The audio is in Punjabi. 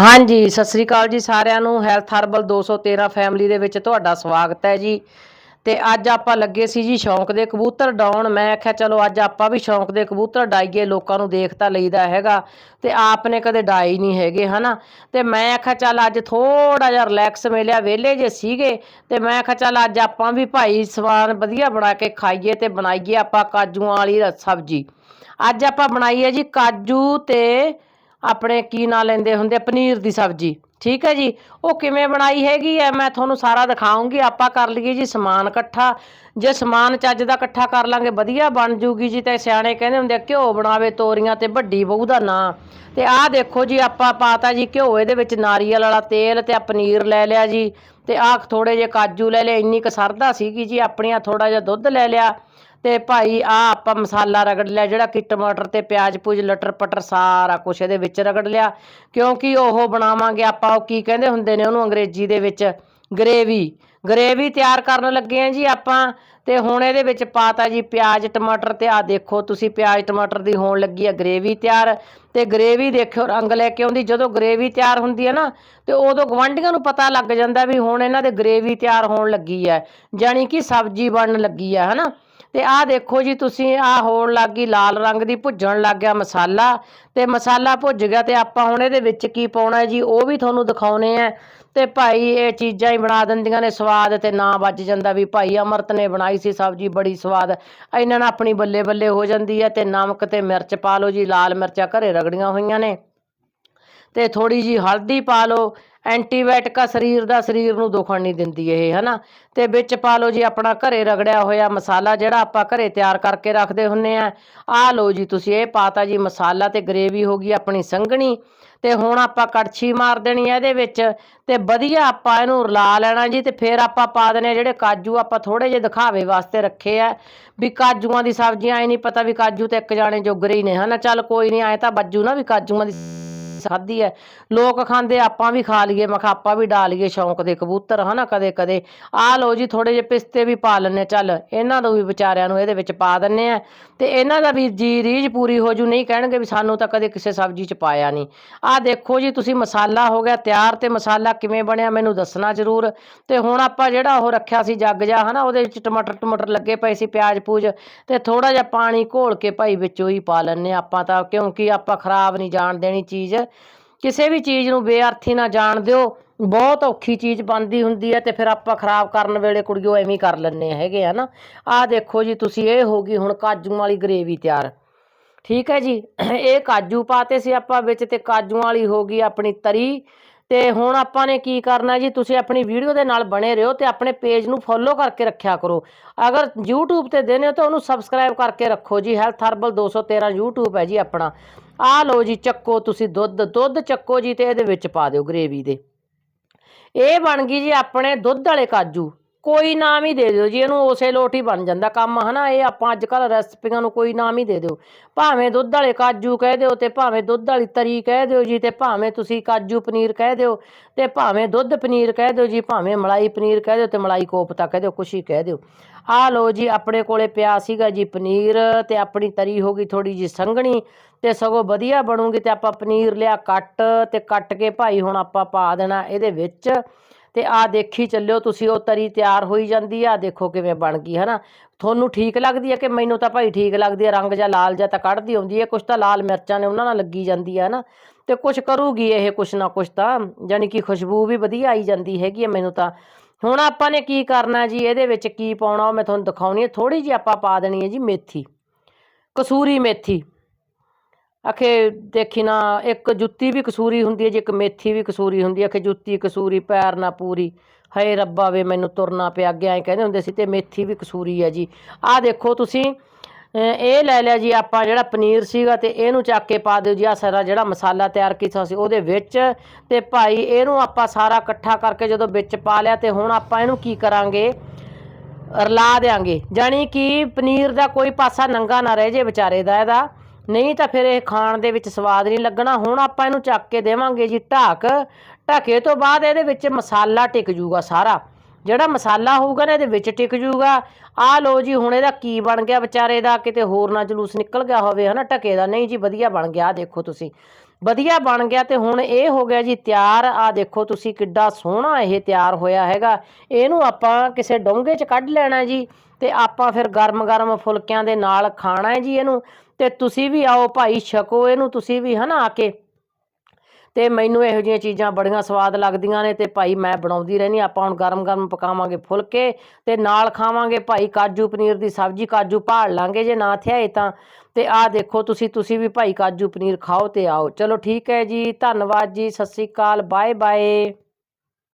ਹਾਂਜੀ, ਸਤਿ ਸ੍ਰੀ ਅਕਾਲ ਜੀ ਸਾਰਿਆਂ ਨੂੰ। ਹੈਲਥ ਹਰਬਲ 213 ਫੈਮਿਲੀ ਦੇ ਵਿੱਚ ਤੁਹਾਡਾ ਸਵਾਗਤ ਹੈ ਜੀ। ਤੇ ਅੱਜ ਆਪਾਂ ਲੱਗੇ ਸੀ ਜੀ ਸ਼ੌਂਕ ਦੇ ਕਬੂਤਰ ਡਾਉਣ। ਮੈਂ ਆਖਿਆ, ਚਲੋ ਅੱਜ ਆਪਾਂ ਵੀ ਸ਼ੌਂਕ ਦੇ ਕਬੂਤਰ ਡਾਈਏ, ਲੋਕਾਂ ਨੂੰ ਦੇਖ ਤਾਂ ਲਈਦਾ ਹੈਗਾ। ਤੇ ਆਪ ਨੇ ਕਦੇ ਡਾਈ ਨਹੀਂ ਹੈਗੇ, ਹਨਾ? ਤੇ ਮੈਂ ਆਖਿਆ, ਚੱਲ ਅੱਜ ਥੋੜਾ ਜਿਹਾ ਰਿਲੈਕਸ ਮਿਲਿਆ, ਵਿਹਲੇ ਜੇ ਸੀਗੇ। ਤੇ ਮੈਂ ਆਖਿਆ, ਚੱਲ ਅੱਜ ਆਪਾਂ ਵੀ ਭਾਈ ਸਵਾਨ ਵਧੀਆ ਬਣਾ ਕੇ ਖਾਈਏ ਤੇ ਬਣਾਈਏ ਆਪਾਂ ਕਾਜੂਆਂ ਵਾਲੀ ਸਬਜ਼ੀ। ਅੱਜ ਆਪਾਂ ਬਣਾਈ ਹੈ ਜੀ ਕਾਜੂ ਤੇ ਆਪਣੇ ਕੀ ਨਾਂ ਲੈਂਦੇ ਹੁੰਦੇ ਪਨੀਰ ਦੀ ਸਬਜ਼ੀ। ਠੀਕ ਹੈ ਜੀ? ਉਹ ਕਿਵੇਂ ਬਣਾਈ ਹੈਗੀ ਹੈ? ਮੈਂ ਤੁਹਾਨੂੰ ਸਾਰਾ ਦਿਖਾਉਂਗੀ। ਆਪਾਂ ਕਰ ਲਈਏ ਜੀ ਸਮਾਨ ਇਕੱਠਾ। ਜੇ ਸਮਾਨ ਚੱਜ ਦਾ ਇਕੱਠਾ ਕਰ ਲਾਂਗੇ, ਵਧੀਆ ਬਣ ਜੂਗੀ ਜੀ। ਤੇ ਸਿਆਣੇ ਕਹਿੰਦੇ ਹੁੰਦੇ ਆ, ਘਿਓ ਬਣਾਵੇ ਤੋਰੀਆਂ ਤੇ ਵੱਡੀ ਬਹੂ ਦਾ ਨਾਂ। ਤੇ ਆਹ ਦੇਖੋ ਜੀ, ਆਪਾਂ ਪਾਤਾ ਜੀ ਘਿਓ, ਇਹਦੇ ਵਿੱਚ ਨਾਰੀਅਲ ਵਾਲਾ ਤੇਲ ਤੇ ਆ ਪਨੀਰ ਲੈ ਲਿਆ ਜੀ। ਤੇ ਆਹ ਥੋੜੇ ਜਿਹੇ ਕਾਜੂ ਲੈ ਲਏ ਇੰਨੀ ਕ ਸਰਦਾ ਸੀਗੀ ਜੀ, ਆਪਣੀਆਂ ਥੋੜਾ ਜਿਹਾ ਦੁੱਧ ਲੈ ਲਿਆ। ਤੇ ਭਾਈ ਆ ਆਪਾਂ ਮਸਾਲਾ ਰਗੜ ਲਿਆ, ਜਿਹੜਾ ਕਿ ਟਮਾਟਰ ਤੇ ਪਿਆਜ਼, ਪੂਜ, ਲਟਰ, ਪਟਰ ਸਾਰਾ ਕੁਛ ਇਹਦੇ ਵਿੱਚ ਰਗੜ ਲਿਆ। ਕਿਉਂਕਿ ਉਹ ਬਣਾਵਾਂਗੇ ਆਪਾਂ, ਉਹ ਕੀ ਕਹਿੰਦੇ ਹੁੰਦੇ ਨੇ ਉਹਨੂੰ ਅੰਗਰੇਜ਼ੀ ਦੇ ਵਿੱਚ? ਗਰੇਵੀ। ਗਰੇਵੀ ਤਿਆਰ ਕਰਨ ਲੱਗੇ ਆ ਜੀ ਆਪਾਂ, ਤੇ ਹੁਣ ਇਹਦੇ ਵਿੱਚ ਪਾਤਾ ਜੀ ਪਿਆਜ਼, ਟਮਾਟਰ ਤੇ ਆ ਦੇਖੋ ਤੁਸੀਂ, ਪਿਆਜ਼, ਟਮਾਟਰ ਦੀ ਹੋਣ ਲੱਗੀ ਆ ਗਰੇਵੀ ਤਿਆਰ। ਤੇ ਗਰੇਵੀ ਦੇਖਿਓ, ਰੰਗ ਲੈ ਕੇ ਆਉਂਦੀ, ਜਦੋਂ ਗਰੇਵੀ ਤਿਆਰ ਹੁੰਦੀ ਹੈ ਨਾ, ਤੇ ਉਦੋਂ ਗਵਾਂਢੀਆਂ ਨੂੰ ਪਤਾ ਲੱਗ ਜਾਂਦਾ ਵੀ ਹੁਣ ਇਹਨਾਂ ਦੇ ਗਰੇਵੀ ਤਿਆਰ ਹੋਣ ਲੱਗੀ ਹੈ, ਜਾਣੀ ਕਿ ਸਬਜ਼ੀ ਬਣਨ ਲੱਗੀ ਹੈ, ਹਨਾ? ਤੇ ਆਹ ਦੇਖੋ ਜੀ, ਤੁਸੀਂ ਆਹ ਹੋਣ ਲੱਗ ਗਈ, ਲਾਲ ਰੰਗ ਦੀ ਭੁੱਜਣ ਲੱਗ ਗਿਆ ਮਸਾਲਾ, ਤੇ ਮਸਾਲਾ ਭੁੱਜ ਗਿਆ ਤੇ ਆਪਾਂ ਹੁਣ ਇਹਦੇ ਵਿੱਚ ਕੀ ਪਾਉਣਾ ਜੀ, ਉਹ ਵੀ ਤੁਹਾਨੂੰ ਦਿਖਾਉਣੇ ਆ। ਤੇ ਭਾਈ ਇਹ ਚੀਜ਼ਾਂ ਹੀ ਬਣਾ ਦਿੰਦੀਆਂ ਨੇ, ਸਵਾਦ ਤੇ ਨਾ ਵੱਜ ਜਾਂਦਾ ਵੀ ਭਾਈ ਅਮਰਤ ਨੇ ਬਣਾਈ ਸੀ ਸਬਜ਼ੀ, ਬੜੀ ਸਵਾਦ। ਇਹਨਾਂ ਨਾਲ ਆਪਣੀ ਬੱਲੇ ਬੱਲੇ ਹੋ ਜਾਂਦੀ ਹੈ ਤੇ ਨਮਕ ਤੇ ਮਿਰਚ ਪਾ ਲਓ ਜੀ, ਲਾਲ ਮਿਰਚਾਂ ਘਰੇ ਰਗੜੀਆਂ ਹੋਈਆਂ ਨੇ। ਤੇ ਥੋੜੀ ਜੀ ਹਲਦੀ ਪਾ ਲਓ ਐਂਟੀਬਾਇਓਟਿਕ ਆ, ਸਰੀਰ ਦਾ, ਸਰੀਰ ਨੂੰ ਦੁਖਣ ਨਹੀਂ ਦਿੰਦੀ ਇਹ, ਹਨਾ? ਤੇ ਵਿੱਚ ਪਾ ਲਓ ਜੀ ਆਪਣਾ ਘਰੇ ਰਗੜਿਆ ਹੋਇਆ ਮਸਾਲਾ ਜਿਹੜਾ ਆਪਾਂ ਘਰੇ ਤਿਆਰ ਕਰਕੇ ਰੱਖਦੇ ਹੁੰਨੇ ਆ। ਆਹ ਲਓ ਜੀ ਤੁਸੀਂ ਇਹ ਪਾਤਾ ਜੀ ਮਸਾਲਾ ਤੇ ਗਰੇਵੀ ਹੋ ਗਈ ਆਪਣੀ ਸੰਘਣੀ ਤੇ ਹੁਣ ਆਪਾਂ ਕੜਛੀ ਮਾਰ ਦੇਣੀ ਹੈ ਇਹਦੇ ਵਿੱਚ ਤੇ ਵਧੀਆ ਆਪਾਂ ਇਹਨੂੰ ਰਲਾ ਲੈਣਾ ਜੀ ਤੇ ਫਿਰ ਆਪਾਂ ਪਾ ਦੇਣੇ ਆ ਜਿਹੜੇ ਕਾਜੂ ਆਪਾਂ ਥੋੜੇ ਜਿਹੇ ਦਿਖਾਵੇ ਵਾਸਤੇ ਰੱਖੇ ਆ। ਵੀ ਕਾਜੂਆਂ ਦੀ ਸਬਜ਼ੀਆਂ ਐ ਨਹੀਂ ਪਤਾ ਵੀ ਕਾਜੂ ਤੇ ਇੱਕ ਜਾਣੇ ਜੋਗਰੇ ਹੀ ਨੇ, ਹਨਾ? ਚੱਲ ਕੋਈ ਨਹੀਂ, ਐ ਤਾਂ ਬੱਜੂ ਨਾ ਵੀ ਕਾਜੂਆਂ ਦੀ ਖਾਧੀ ਹੈ ਲੋਕ ਖਾਂਦੇ ਆਪਾਂ ਵੀ ਖਾ ਲਈਏ, ਮੈਂ ਕਿਹਾ ਆਪਾਂ ਵੀ ਡਾ ਲਈਏ ਸ਼ੌਂਕ ਦੇ ਕਬੂਤਰ, ਹਨਾ, ਕਦੇ ਕਦੇ। ਆ ਲਓ ਜੀ ਥੋੜੇ ਜਿਹੇ ਪਿਸਤੇ ਵੀ ਪਾ ਲੈਣੇ ਚੱਲ, ਇਹਨਾਂ ਨੂੰ ਵੀ ਵਿਚਾਰਿਆਂ ਨੂੰ ਇਹਦੇ ਵਿੱਚ ਪਾ ਦਿੰਨੇ ਆ ਤੇ ਇਹਨਾਂ ਦਾ ਵੀ ਜੀ, ਰੀਝ ਪੂਰੀ ਹੋ ਜੂ, ਨਹੀਂ ਕਹਿਣਗੇ ਵੀ ਸਾਨੂੰ ਤਾਂ ਕਦੇ ਕਿਸੇ ਸਬਜ਼ੀ 'ਚ ਪਾਇਆ ਨਹੀਂ। ਆਹ ਦੇਖੋ ਜੀ, ਤੁਸੀਂ ਮਸਾਲਾ ਹੋ ਗਿਆ, ਤਿਆਰ ਤੇ ਮਸਾਲਾ ਕਿਵੇਂ ਬਣਿਆ, ਮੈਨੂੰ ਦੱਸਣਾ ਜ਼ਰੂਰ। ਤੇ ਹੁਣ ਆਪਾਂ ਜਿਹੜਾ ਉਹ ਰੱਖਿਆ ਸੀ ਜੱਗ ਜਾ ਹਨਾ, ਉਹਦੇ ਵਿੱਚ ਟਮਾਟਰ ਟਮਾਟਰ ਲੱਗੇ ਪਏ ਸੀ, ਪਿਆਜ਼, ਪੂਜ। ਤੇ ਥੋੜਾ ਜਿਹਾ ਪਾਣੀ ਘੋਲ ਕੇ ਭਾਈ ਵਿੱਚੋਂ ਹੀ ਪਾ ਲੈਣੇ ਆਪਾਂ ਤਾਂ, ਕਿਉਂਕਿ ਆਪਾਂ ਖਰਾਬ ਨਹੀਂ ਜਾਣ ਦੇਣੀ ਚੀਜ਼। ਕਿਸੇ ਵੀ ਚੀਜ਼ ਨੂੰ ਬੇਅਰਥੀ ਨਾ ਜਾਣ ਦਿਓ। ਬਹੁਤ ਔਖੀ ਚੀਜ਼ ਬਣਦੀ ਹੁੰਦੀ ਹੈ ਤੇ ਫਿਰ ਆਪਾਂ ਖਰਾਬ ਕਰਨ ਵੇਲੇ ਕੁੜੀਓ ਐਵੇਂ ਕਰ ਲੈਂਦੇ ਹੈਗੇ ਆ ਨਾ। ਆਹ ਦੇਖੋ ਜੀ, ਤੁਸੀਂ ਇਹ ਹੋ ਗਈ ਹੁਣ ਕਾਜੂ ਵਾਲੀ ਗਰੇਵੀ ਤਿਆਰ। ਠੀਕ ਹੈ ਜੀ, ਇਹ ਕਾਜੂ ਪਾਤੇ ਸੀ ਆਪਾਂ ਵਿੱਚ ਤੇ ਕਾਜੂ ਵਾਲੀ ਹੋ ਗਈ ਆਪਣੀ ਤਰੀ। ਤੇ ਹੁਣ ਆਪਾਂ ਨੇ ਕੀ ਕਰਨਾ ਜੀ, ਤੁਸੀਂ ਆਪਣੀ ਵੀਡੀਓ ਦੇ ਨਾਲ ਬਣੇ ਰਹੋ ਤੇ ਆਪਣੇ ਪੇਜ ਨੂੰ ਫੋਲੋ ਕਰਕੇ ਰੱਖਿਆ ਕਰੋ। ਅਗਰ YouTube ਤੇ ਦੇਨੇ ਹੋ ਤਾਂ ਉਹਨੂੰ ਸਬਸਕ੍ਰਾਈਬ ਕਰਕੇ ਰੱਖੋ ਜੀ। ਹੈਲਥ ਹਰਬਲ 213 YouTube ਹੈ ਜੀ ਆਪਣਾ। ਆ ਲਓ ਜੀ ਚੱਕੋ, ਤੁਸੀਂ ਦੁੱਧ ਦੁੱਧ ਚੱਕੋ ਜੀ ਤੇ ਇਹਦੇ ਵਿੱਚ ਪਾ ਦਿਓ ਗਰੇਵੀ ਦੇ। ਇਹ ਬਣ ਗਈ ਜੀ ਆਪਣੇ ਦੁੱਧ ਵਾਲੇ ਕਾਜੂ। ਕੋਈ ਨਾਮ ਹੀ ਦੇ ਦਿਓ ਜੀ, ਇਹਨੂੰ ਉਸੇ ਲੋਟ ਹੀ ਬਣ ਜਾਂਦਾ ਕੰਮ, ਹਨਾ? ਇਹ ਆਪਾਂ ਅੱਜ ਕੱਲ ਰੈਸਪੀਆਂ ਨੂੰ ਕੋਈ ਨਾਮ ਹੀ ਦੇ ਦਿਓ। ਭਾਵੇਂ ਦੁੱਧ ਵਾਲੇ ਕਾਜੂ ਕਹਿ ਦਿਓ ਤੇ ਭਾਵੇਂ ਦੁੱਧ ਵਾਲੀ ਤਰੀ ਕਹਿ ਦਿਓ ਜੀ ਤੇ ਭਾਵੇਂ ਤੁਸੀਂ ਕਾਜੂ ਪਨੀਰ ਕਹਿ ਦਿਓ ਤੇ ਭਾਵੇਂ ਦੁੱਧ ਪਨੀਰ ਕਹਿ ਦਿਓ ਜੀ, ਭਾਵੇਂ ਮਲਾਈ ਪਨੀਰ ਕਹਿ ਦਿਓ ਤੇ ਮਲਾਈ ਕੋਫਤਾ ਕਹਿ ਦਿਓ, ਕੁਛ ਹੀ ਕਹਿ ਦਿਓ। ਆ ਲਓ ਜੀ, ਆਪਣੇ ਕੋਲੇ ਪਿਆ ਸੀਗਾ ਜੀ ਪਨੀਰ ਤੇ ਆਪਣੀ ਤਰੀ ਹੋ ਗਈ ਥੋੜੀ ਜੀ ਸੰਘਣੀ ਤੇ ਸਗੋਂ ਵਧੀਆ ਬਣੂਗੀ ਤੇ ਆਪਾਂ ਪਨੀਰ ਲਿਆ ਕੱਟ ਤੇ ਕੱਟ ਕੇ ਭਾਈ ਹੁਣ ਆਪਾਂ ਪਾ ਦੇਣਾ ਇਹਦੇ ਵਿੱਚ। ਤੇ ਆ ਦੇਖੀ ਚੱਲਿਓ, ਤੁਸੀਂ ਉਹ ਤਰੀ ਤਿਆਰ ਹੋਈ ਜਾਂਦੀ ਆ ਦੇਖੋ ਕਿਵੇਂ ਬਣ ਗਈ, ਹਨਾ? ਤੁਹਾਨੂੰ ਠੀਕ ਲੱਗਦੀ ਹੈ ਕਿ ਮੈਨੂੰ ਤਾਂ ਭਾਈ ਠੀਕ ਲੱਗਦੀ ਹੈ ਰੰਗ ਜਾਂ ਲਾਲ ਜਾਂ ਤਾਂ ਕੱਢਦੀ ਆਉਂਦੀ ਹੈ ਕੁਛ ਤਾਂ ਲਾਲ ਮਿਰਚਾਂ ਨੇ ਉਹਨਾਂ ਨਾਲ ਲੱਗੀ ਜਾਂਦੀ ਹੈ ਨਾ ਤੇ ਕੁਛ ਕਰੂਗੀ ਇਹ ਕੁਛ ਨਾ ਕੁਛ ਤਾਂ ਯਾਨੀ ਕਿ ਖੁਸ਼ਬੂ ਵੀ ਵਧੀਆ ਆਈ ਜਾਂਦੀ ਹੈਗੀ ਹੈ ਮੈਨੂੰ ਤਾਂ। ਹੁਣ ਆਪਾਂ ਨੇ ਕੀ ਕਰਨਾ ਜੀ, ਇਹਦੇ ਵਿੱਚ ਕੀ ਪਾਉਣਾ ਉਹ ਮੈਂ ਤੁਹਾਨੂੰ ਦਿਖਾਉਣੀ ਹੈ ਥੋੜੀ ਜਿਹੀ ਆਪਾਂ ਪਾ ਦੇਣੀ ਹੈ ਜੀ ਮੇਥੀ, ਕਸੂਰੀ ਮੇਥੀ। ਆਖੇ ਦੇਖੀ ਨਾ, ਇੱਕ ਜੁੱਤੀ ਵੀ ਕਸੂਰੀ ਹੁੰਦੀ ਹੈ ਜੀ, ਇੱਕ ਮੇਥੀ ਵੀ ਕਸੂਰੀ ਹੁੰਦੀ ਹੈ। ਅਖੇ ਜੁੱਤੀ ਕਸੂਰੀ, ਪੈਰ ਨਾ ਪੂਰੀ। ਹਏ ਰੱਬਾ ਵੇ, ਮੈਨੂੰ ਤੁਰਨਾ ਪਿਆ। ਅੱਗੇ ਐਂ ਕਹਿੰਦੇ ਹੁੰਦੇ ਸੀ ਤੇ ਮੇਥੀ ਵੀ ਕਸੂਰੀ ਹੈ ਜੀ। ਆਹ ਦੇਖੋ ਤੁਸੀਂ ਇਹ ਲੈ ਲਿਆ ਜੀ ਆਪਾਂ ਜਿਹੜਾ ਪਨੀਰ ਸੀਗਾ ਤੇ ਇਹਨੂੰ ਚੱਕ ਕੇ ਪਾ ਦਿਓ ਜੀ। ਆ ਸਾਰਾ ਜਿਹੜਾ ਮਸਾਲਾ ਤਿਆਰ ਕੀਤਾ ਸੀ ਉਹਦੇ ਵਿੱਚ ਤੇ ਭਾਈ ਇਹਨੂੰ ਆਪਾਂ ਸਾਰਾ ਇਕੱਠਾ ਕਰਕੇ ਜਦੋਂ ਵਿੱਚ ਪਾ ਲਿਆ ਤੇ ਹੁਣ ਆਪਾਂ ਇਹਨੂੰ ਕੀ ਕਰਾਂਗੇ? ਰਲਾ ਦੇਾਂਗੇ ਜਾਣੀ ਕਿ ਪਨੀਰ ਦਾ ਕੋਈ ਪਾਸਾ ਨੰਗਾ ਨਾ ਰਹਿ ਜੇ ਵਿਚਾਰੇ ਦਾ ਇਹਦਾ। ਨਹੀਂ ਤਾਂ ਫਿਰ ਇਹ ਖਾਣ ਦੇ ਵਿੱਚ ਸਵਾਦ ਨਹੀਂ ਲੱਗਣਾ। ਹੁਣ ਆਪਾਂ ਇਹਨੂੰ ਚੱਕ ਕੇ ਦੇਵਾਂਗੇ ਜੀ ਢੱਕ। ਢਕੇ ਤੋਂ ਬਾਅਦ ਇਹਦੇ ਵਿੱਚ ਮਸਾਲਾ ਟਿਕ ਜੂਗਾ ਸਾਰਾ। ਜਿਹੜਾ ਮਸਾਲਾ ਹੋਊਗਾ ਨਾ, ਇਹਦੇ ਵਿੱਚ ਟਿਕ ਜੂਗਾ। ਆਹ ਲੋ ਜੀ, ਹੁਣ ਇਹਦਾ ਕੀ ਬਣ ਗਿਆ ਵਿਚਾਰੇ ਦਾ, ਕਿਤੇ ਹੋਰ ਨਾ ਜਲੂਸ ਨਿਕਲ ਗਿਆ ਹੋਵੇ, ਹਨਾ? ਢਕੇ ਦਾ ਨਹੀਂ ਜੀ, ਵਧੀਆ ਬਣ ਗਿਆ, ਆਹ ਦੇਖੋ ਤੁਸੀਂ। ਵਧੀਆ ਬਣ ਗਿਆ ਤੇ ਹੁਣ ਇਹ ਹੋ ਗਿਆ ਜੀ ਤਿਆਰ। ਆ ਦੇਖੋ ਤੁਸੀਂ ਕਿੱਡਾ ਸੋਹਣਾ ਇਹ ਤਿਆਰ ਹੋਇਆ ਹੈਗਾ। ਇਹਨੂੰ ਆਪਾਂ ਕਿਸੇ ਡੋਂਗੇ 'ਚ ਕੱਢ ਲੈਣਾ ਜੀ ਤੇ ਆਪਾਂ ਫਿਰ ਗਰਮ-ਗਰਮ ਫੁਲਕਿਆਂ ਦੇ ਨਾਲ ਖਾਣਾ ਹੈ ਜੀ ਇਹਨੂੰ। ਤੇ ਤੁਸੀਂ ਵੀ ਆਓ ਭਾਈ, ਛਕੋ ਇਹਨੂੰ ਤੁਸੀਂ ਵੀ ਹਨਾ ਆ ਕੇ। ਤੇ ਮੈਨੂੰ ਇਹੋ ਜਿਹੀਆਂ ਚੀਜ਼ਾਂ ਬੜੀਆਂ ਸਵਾਦ ਲੱਗਦੀਆਂ ਨੇ ਤੇ ਭਾਈ ਮੈਂ ਬਣਾਉਂਦੀ ਰਹਿੰਦੀ ਆਪਾਂ ਹੁਣ ਗਰਮ-ਗਰਮ ਪਕਾਵਾਂਗੇ ਫੁਲਕੇ ਤੇ ਨਾਲ ਖਾਵਾਂਗੇ ਭਾਈ ਕਾਜੂ ਪਨੀਰ ਦੀ ਸਬਜ਼ੀ, ਕਾਜੂ ਭਾਲ ਲਾਂਗੇ ਜੇ ਨਾ ਥਿਆਏ ਤਾਂ। ਤੇ ਆਹ ਦੇਖੋ ਤੁਸੀਂ ਤੁਸੀਂ ਵੀ ਭਾਈ ਕਾਜੂ ਪਨੀਰ ਖਾਓ ਤੇ ਆਓ। ਚਲੋ ਠੀਕ ਹੈ ਜੀ, ਧੰਨਵਾਦ ਜੀ, ਸਤਿ ਸ੍ਰੀ ਅਕਾਲ ਬਾਏ ਬਾਏ